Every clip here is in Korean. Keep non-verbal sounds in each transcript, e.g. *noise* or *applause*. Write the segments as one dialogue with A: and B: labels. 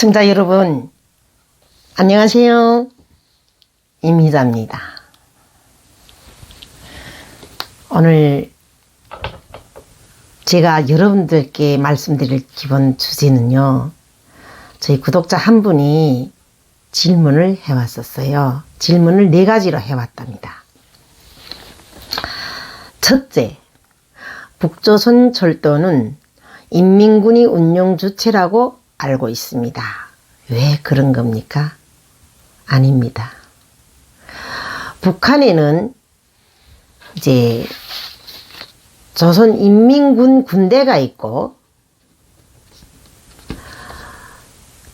A: 시청자 여러분, 안녕하세요. 임희자입니다. 오늘 제가 여러분들께 말씀드릴 기본 주제는요, 저희 구독자 한 분이 질문을 해왔었어요. 질문을 네 가지로 해왔답니다. 첫째, 북조선 철도는 인민군이 운용 주체라고 알고 있습니다. 왜 그런 겁니까? 아닙니다. 북한에는 이제 조선 인민군 군대가 있고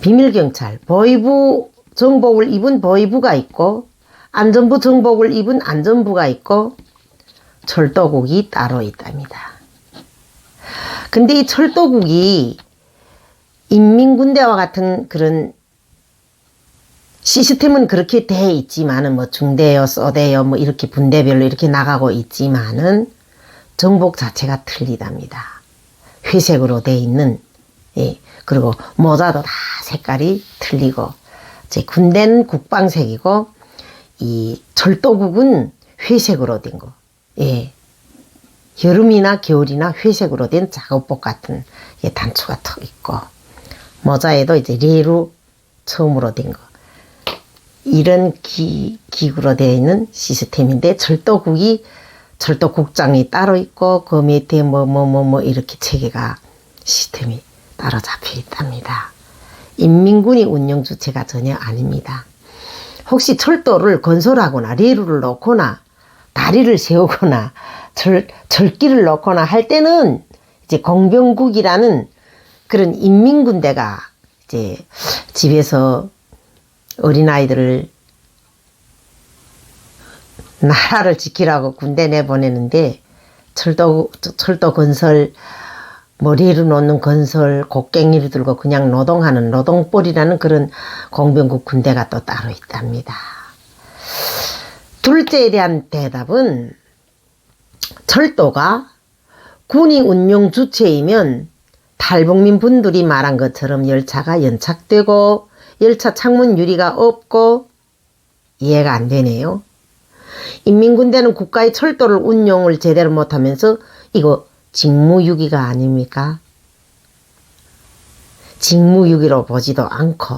A: 비밀경찰, 보위부 정복을 입은 보위부가 있고 안전부 정복을 입은 안전부가 있고 철도국이 따로 있답니다. 근데 이 철도국이 인민군대와 같은 그런 시스템은 그렇게 돼 있지만은 뭐 중대요, 소대요, 뭐 이렇게 분대별로 이렇게 나가고 있지만은 정복 자체가 틀리답니다. 회색으로 돼 있는 예 그리고 모자도 다 색깔이 틀리고 제 군대는 국방색이고 이 철도국은 회색으로 된 거. 예. 여름이나 겨울이나 회색으로 된 작업복 같은 예, 단추가 턱 있고 모자에도 이제 레로 처음으로 된 거. 이런 기, 기구로 되어 있는 시스템인데 철도국이 철도국장이 따로 있고 그 밑에 뭐 뭐 뭐 뭐 이렇게 체계가 시스템이 따로 잡혀 있답니다. 인민군이 운영 주체가 전혀 아닙니다. 혹시 철도를 건설하거나 레루를 놓거나 다리를 세우거나 절, 절기를 놓거나 할 때는 이제 공병국이라는 그런 인민군대가 이제 집에서 어린아이들을 나라를 지키라고 군대 내보내는데 철도, 철도 건설, 머리를 놓는 건설, 곡괭이를 들고 그냥 노동하는 노동벌이라는 그런 공병국 군대가 또 따로 있답니다. 둘째에 대한 대답은 철도가 군이 운용 주체이면 탈북민 분들이 말한 것처럼 열차가 연착되고 열차 창문 유리가 없고 이해가 안 되네요. 인민군대는 국가의 철도를 운용을 제대로 못하면서 이거 직무유기가 아닙니까? 직무유기로 보지도 않고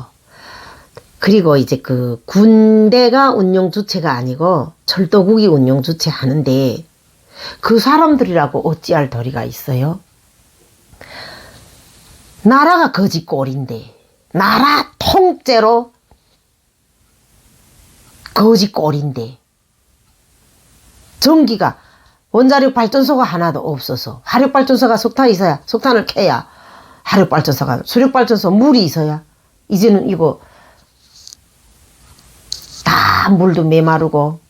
A: 그리고 이제 그 군대가 운용 주체가 아니고 철도국이 운용 주체 하는데 그 사람들이라고 어찌할 도리가 있어요? 나라가 거지 꼴인데 나라 통째로 거지 꼴인데 전기가 원자력 발전소가 하나도 없어서 화력 발전소가 석탄이 있어야 석탄을 캐야 화력 발전소가 수력 발전소 물이 있어야 이제는 이거 다 물도 메마르고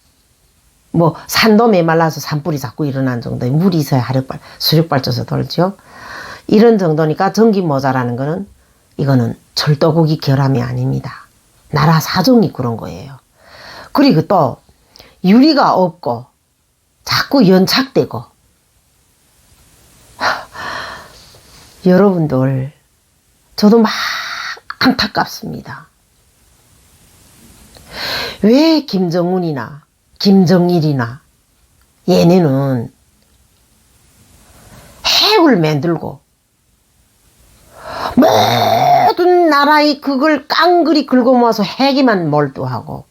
A: 뭐 산도 메말라서 산불이 자꾸 일어난 정도의 물이 있어야 화력 발 수력 발전소 돌죠. 이런 정도니까 전기 모자라는 거는 이거는 철도국이 결함이 아닙니다. 나라 사정이 그런 거예요. 그리고 또 유리가 없고 자꾸 연착되고 *laughs* 여러분들 저도 막 안타깝습니다. 왜 김정은이나 김정일이나 얘네는 핵을 만들고 모든 나라의 그걸 깡그리 긁어 모아서 핵에만 몰두하고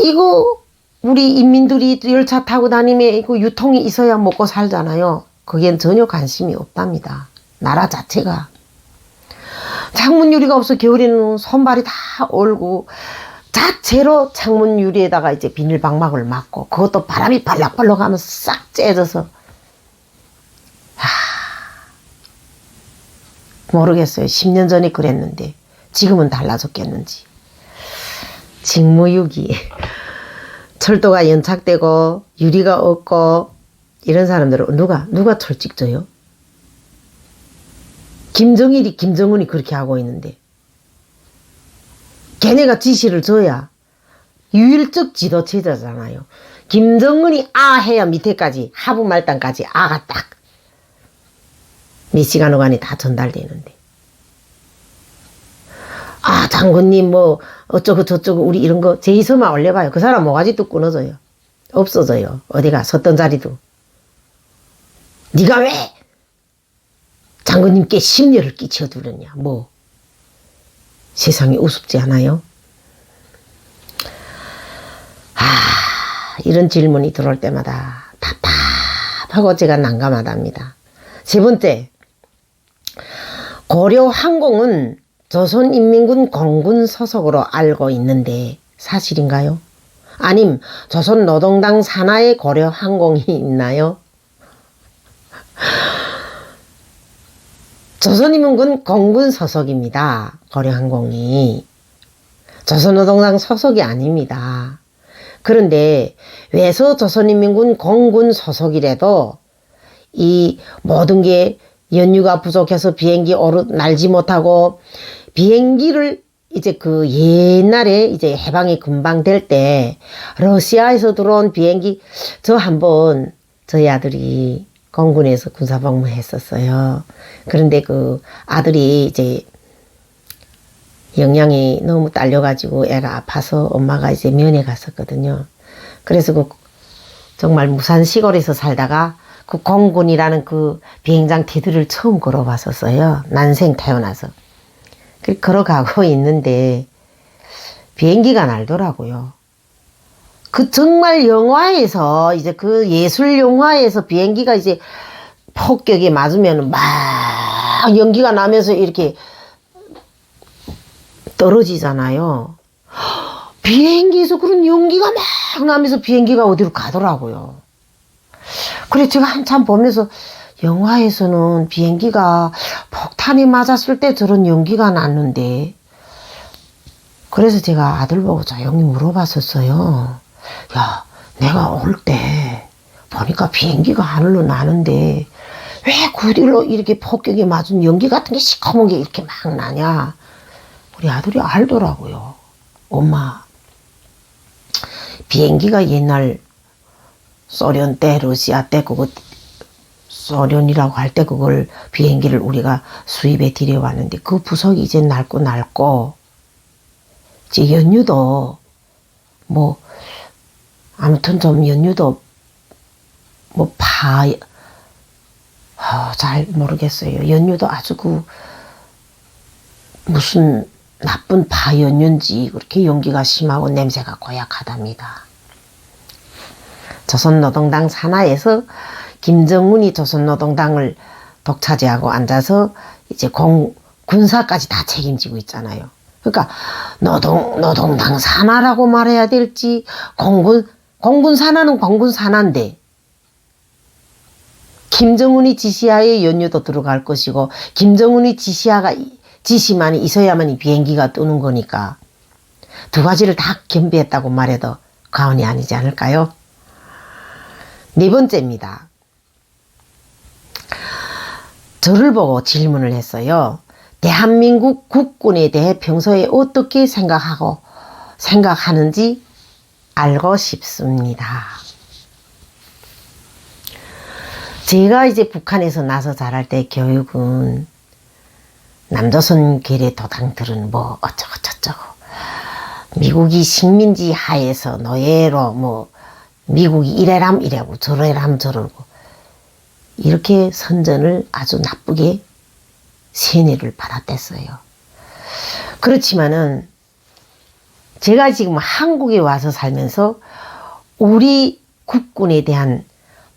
A: 이거 우리 인민들이 열차 타고 다니면 이거 유통이 있어야 먹고 살잖아요. 그겐 전혀 관심이 없답니다. 나라 자체가. 창문 유리가 없어 겨울에는 손발이 다 얼고 자체로 창문 유리에다가 이제 비닐 방막을 막고 그것도 바람이 발락발락 하면서 싹 째져서 모르겠어요. 10년 전에 그랬는데 지금은 달라졌겠는지. 직무유기. *laughs* 철도가 연착되고 유리가 없고 이런 사람들은 누가 누가 철 찍져요? 김정일이 김정은이 그렇게 하고 있는데 걔네가 지시를 줘야 유일적 지도체제잖아요. 김정은이 아 해야 밑에까지 하부 말단까지 아가 딱 몇 시간 후간이 다 전달되는데 장군님 뭐 어쩌고 저쩌고 우리 이런 거 제이서만 올려봐요. 그 사람 모가지도 끊어져요. 없어져요. 어디가 섰던 자리도. 네가 왜 장군님께 심려를 끼쳐두느냐. 뭐 세상이 우습지 않아요? 아 이런 질문이 들어올 때마다 답답하고 제가 난감하답니다. 세 번째 고려 항공은 조선인민군 공군 소속으로 알고 있는데 사실인가요? 아님 조선 노동당 산하에 고려 항공이 있나요? 조선인민군 공군 소속입니다. 고려 항공이 조선노동당 소속이 아닙니다. 그런데 왜서 조선인민군 공군 소속이라도 이 모든 게 연유가 부족해서 비행기 오르 날지 못하고 비행기를 이제 그 옛날에 이제 해방이 금방 될 때 러시아에서 들어온 비행기 저 한번 저희 아들이 공군에서 군사복무 했었어요. 그런데 그 아들이 이제 영양이 너무 딸려가지고 애가 아파서 엄마가 이제 면회 갔었거든요. 그래서 그 정말 무산 시골에서 살다가 그 공군이라는 그 비행장 테두리를 처음 걸어봤었어요. 난생 태어나서. 그 걸어가고 *laughs* 있는데 비행기가 날더라고요. 그 정말 영화에서 이제 그 예술 영화에서 비행기가 이제 폭격에 맞으면 막 연기가 나면서 이렇게 떨어지잖아요. 비행기에서 그런 연기가 막 나면서 비행기가 어디로 가더라고요. 그래 제가 한참 보면서 영화에서는 비행기가 폭탄이 맞았을 때 저런 연기가 났는데 그래서 제가 아들 보고 조용히 물어봤었어요. 야, 내가 올 때 보니까 비행기가 하늘로 나는데 왜 그길로 이렇게 폭격이 맞은 연기 같은 게 시커먼 게 이렇게 막 나냐? 우리 아들이 알더라고요. 엄마, 비행기가 옛날 소련 때, 러시아 때 그거 소련이라고 할 때 그걸 비행기를 우리가 수입해 들여왔는데 그 부석이 이제 낡고 낡고 이제 연유도 뭐 아무튼 좀 연유도 뭐파잘 모르겠어요. 연유도 아주 그 무슨 나쁜 파 연유인지 그렇게 연기가 심하고 냄새가 고약하답니다. 조선노동당 산하에서 김정은이 조선노동당을 독차지하고 앉아서 이제 공, 군사까지 다 책임지고 있잖아요. 그러니까 노동, 노동당 산하라고 말해야 될지 공군, 공군 산하는 공군 산하인데 김정은이 지시하에 연유도 들어갈 것이고 김정은이 지시하가 지시만 있어야만 이 비행기가 뜨는 거니까 두 가지를 다 겸비했다고 말해도 과언이 아니지 않을까요? 네 번째입니다. 저를 보고 질문을 했어요. 대한민국 국군에 대해 평소에 어떻게 생각하고 생각하는지 알고 싶습니다. 제가 이제 북한에서 나서 자랄 때 교육은 남조선 계래 도당들은 뭐 어쩌고 저쩌고 미국이 식민지 하에서 노예로 뭐 미국이 이래람 이래고 저래람 저러고 이렇게 선전을 아주 나쁘게 세뇌를 받았댔어요. 그렇지만은 제가 지금 한국에 와서 살면서 우리 국군에 대한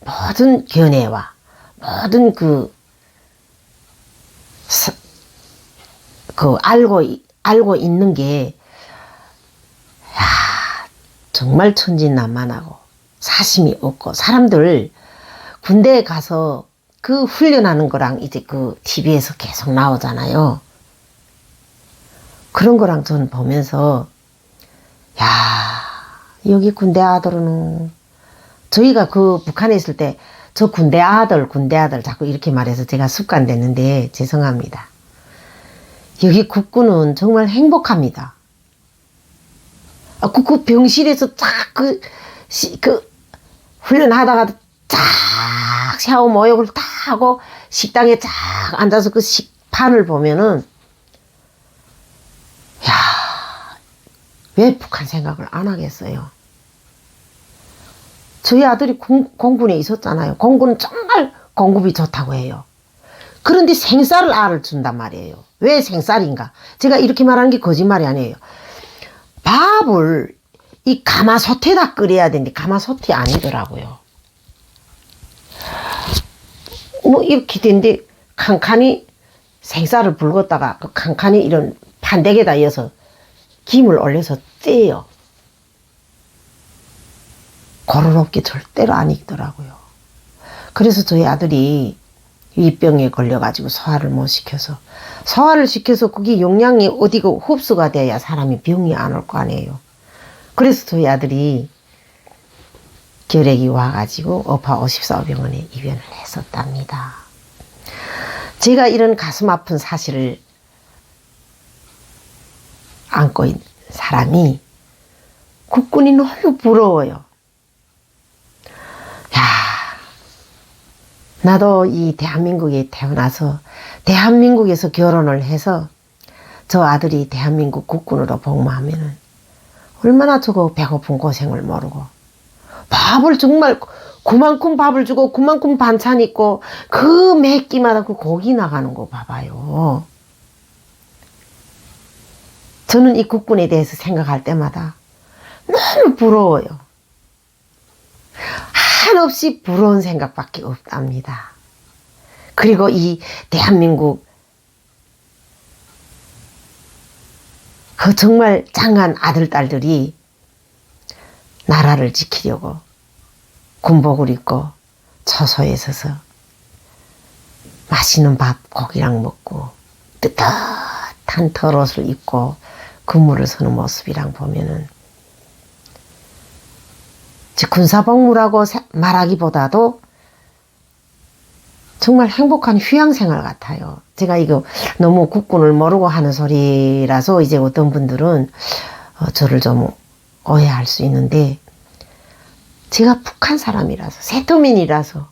A: 모든 견해와 모든 그, 그 알고 알고 있는 게 야, 정말 천진난만하고 사심이 없고 사람들 군대에 가서 그 훈련하는 거랑 이제 그 TV에서 계속 나오잖아요. 그런 거랑 저는 보면서 야 여기 군대 아들은 저희가 그 북한에 있을 때 저 군대 아들 군대 아들 자꾸 이렇게 말해서 제가 습관됐는데 죄송합니다. 여기 국군은 정말 행복합니다. 아, 그, 그 병실에서 쫙그 그 훈련하다가 쫙 샤워 모욕을 딱 하고 식당에 쫙 앉아서 그 식판을 보면은 야 왜 북한 생각을 안 하겠어요? 저희 아들이 공, 공군에 있었잖아요. 공군은 정말 공급이 좋다고 해요. 그런데 생쌀을 알을 준단 말이에요. 왜 생쌀인가? 제가 이렇게 말하는 게 거짓말이 아니에요. 밥을 이 가마솥에다 끓여야 되는데 가마솥이 아니더라고요. 뭐 이렇게 된데 칸칸이 생쌀을 붉었다가 그 칸칸이 이런 판대기에다 이어서 김을 올려서 째요. 고로롭게 절대로 안 익더라고요. 그래서 저희 아들이 이 병에 걸려가지고 소화를 못 시켜서 소화를 시켜서 그게 용량이 어디고 흡수가 돼야 사람이 병이 안 올 거 아니에요. 그래서 저희 아들이 결핵이 와가지고 어파 54병원에 입원을 했었답니다. 제가 이런 가슴 아픈 사실을 안고 있는 사람이 국군이 너무 부러워요. 야, 나도 이 대한민국에 태어나서 대한민국에서 결혼을 해서 저 아들이 대한민국 국군으로 복무하면은 얼마나 저거 배고픈 고생을 모르고 밥을 정말 그만큼 밥을 주고 그만큼 반찬 있고 그몇 끼마다 그 고기 나가는 거 봐봐요. 저는 이 국군에 대해서 생각할 때마다 너무 부러워요. 한없이 부러운 생각밖에 없답니다. 그리고 이 대한민국 그 정말 장한 아들, 딸들이 나라를 지키려고 군복을 입고 처소에 서서 맛있는 밥 고기랑 먹고 뜨뜻한 털옷을 입고 근무를 서는 모습이랑 보면은 제 군사복무라고 세- 말하기보다도 정말 행복한 휴양생활 같아요. 제가 이거 너무 국군을 모르고 하는 소리라서 이제 어떤 분들은 어, 저를 좀 오해할 수 있는데 제가 북한 사람이라서 세토민이라서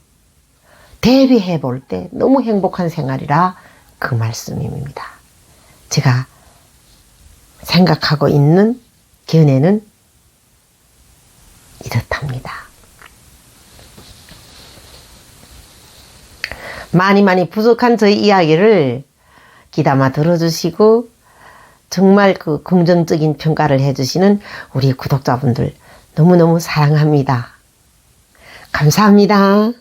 A: 대비해 볼 때 너무 행복한 생활이라 그 말씀입니다. 제가 생각하고 있는 견해는 이렇답니다. 많이 많이 부족한 저희 이야기를 귀담아 들어주시고 정말 그 긍정적인 평가를 해주시는 우리 구독자분들 너무너무 사랑합니다. 감사합니다.